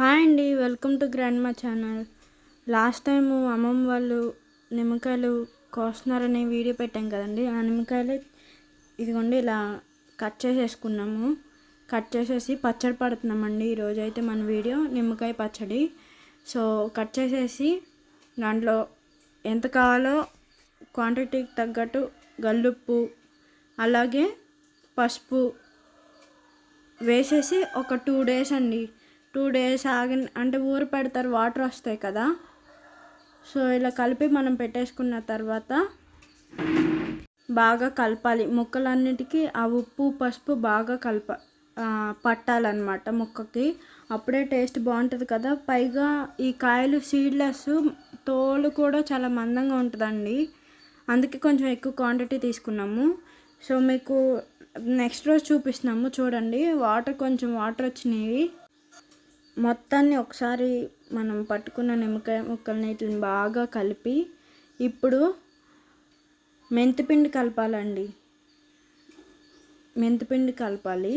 Hi అండి welcome to grand మా channel. Last time అమ్మమ్మ వాళ్ళు నిమ్మకాయలు కోస్తున్నారనే వీడియో పెట్టాం కదండి. ఆ నిమ్మకాయలు ఇదిగోండి ఇలా కట్ చేసేసుకున్నాము. కట్ చేసేసి పచ్చడి పడుతున్నామండి. ఈరోజు అయితే మన వీడియో నిమ్మకాయ పచ్చడి. సో కట్ చేసేసి దాంట్లో ఎంత కావాలో క్వాంటిటీకి తగ్గట్టు గల్లుప్పు అలాగే పసుపు వేసేసి ఒక టూ డేస్ అండి. టూ డేస్ ఆగిన అంటే ఊర పెడతారు వాటర్ వస్తాయి కదా. సో ఇలా కలిపి మనం పెట్టేసుకున్న తర్వాత బాగా కలపాలి. ముక్కలన్నిటికీ ఆ ఉప్పు పసుపు బాగా కలప పట్టాలన్నమాట ముక్కకి. అప్పుడే టేస్ట్ బాగుంటుంది కదా. పైగా ఈ కాయలు సీడ్లెస్ తోలు కూడా చాలా మందంగా ఉంటుందండి. అందుకే కొంచెం ఎక్కువ క్వాంటిటీ తీసుకున్నాము. సో మీకు నెక్స్ట్ రోజు చూపిస్తున్నాము. చూడండి వాటర్ కొంచెం వాటర్ వచ్చినాయి. మొత్తాన్ని ఒకసారి మనం పట్టుకున్న నిమ్మకాయ ముక్కల్ని వీటిని బాగా కలిపి ఇప్పుడు మెంతిపిండి కలపాలండి. మెంతిపిండి కలపాలి.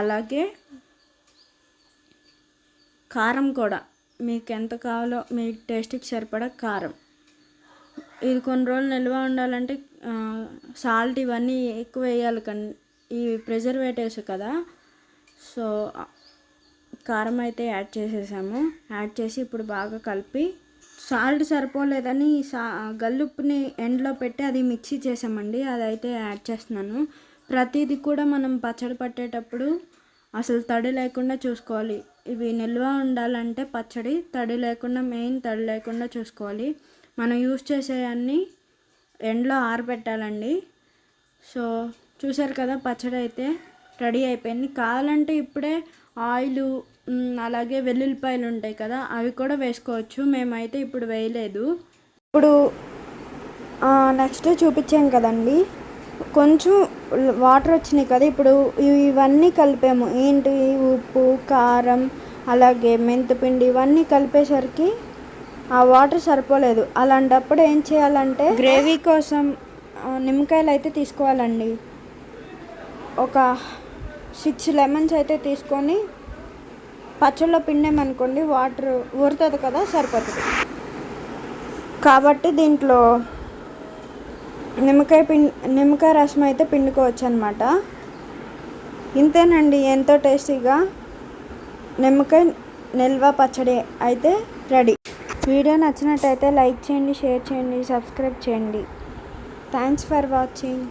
అలాగే కారం కూడా. మీకు ఎంత కావాలో మీ టేస్ట్కి సరిపడా కారం. ఇది కొన్ని రోజులు నిల్వ ఉండాలంటే సాల్ట్ ఇవన్నీ ఎక్కువ వేయాలి కానీ ఈ ప్రిజర్వేటివ్స్ కదా. సో కారం అయితే యాడ్ చేసేసాము. యాడ్ చేసి ఇప్పుడు బాగా కలిపి సాల్ట్ సరిపోలేదని సా గల్లుప్పుని ఎండ్లో పెట్టి అది మిక్సీ చేసామండి. అదైతే యాడ్ చేస్తున్నాను. ప్రతిదీ కూడా మనం పచ్చడి పట్టేటప్పుడు అసలు తడి లేకుండా చూసుకోవాలి. ఇవి నిల్వ ఉండాలంటే పచ్చడి తడి లేకుండా మెయిన్ తడి లేకుండా చూసుకోవాలి. మనం యూస్ చేసేవన్నీ ఎండలో ఆరబెట్టాలండి. సో చూసారు కదా పచ్చడి అయితే రెడీ అయిపోయింది. కావాలంటే ఇప్పుడే ఆయిల్ అలాగే వెల్లుల్లిపాయలు ఉంటాయి కదా అవి కూడా వేసుకోవచ్చు. మేమైతే ఇప్పుడు వేయలేదు. ఇప్పుడు నెక్స్ట్ చూపించాం కదండి. కొంచెం వాటర్ వచ్చినాయి కదా ఇప్పుడు ఇవి- ఇవన్నీ కలిపాము. ఏంటి? ఉప్పు కారం అలాగే మెంతిపిండి ఇవన్నీ కలిపేసరికి ఆ వాటర్ సరిపోలేదు. అలాంటప్పుడు ఏం చేయాలంటే గ్రేవీ కోసం నిమ్మకాయలు అయితే తీసుకోవాలండి. ఒక సిక్స్ లెమన్స్ అయితే తీసుకొని పచ్చళ్ళలో పిండామనుకోండి వాటర్ ఊరుతుంది కదా సరిపోతుంది. కాబట్టి దీంట్లో నిమ్మకాయ పిం నిమ్మకాయ రసం అయితే పిండుకోవచ్చు అనమాట ఇంతేనండి ఎంతో టేస్టీగా నిమ్మకాయ నిల్వ పచ్చడి అయితే రెడీ. వీడియో నచ్చినట్టయితే లైక్ చేయండి షేర్ చేయండి సబ్స్క్రైబ్ చేయండి. Thanks for watching.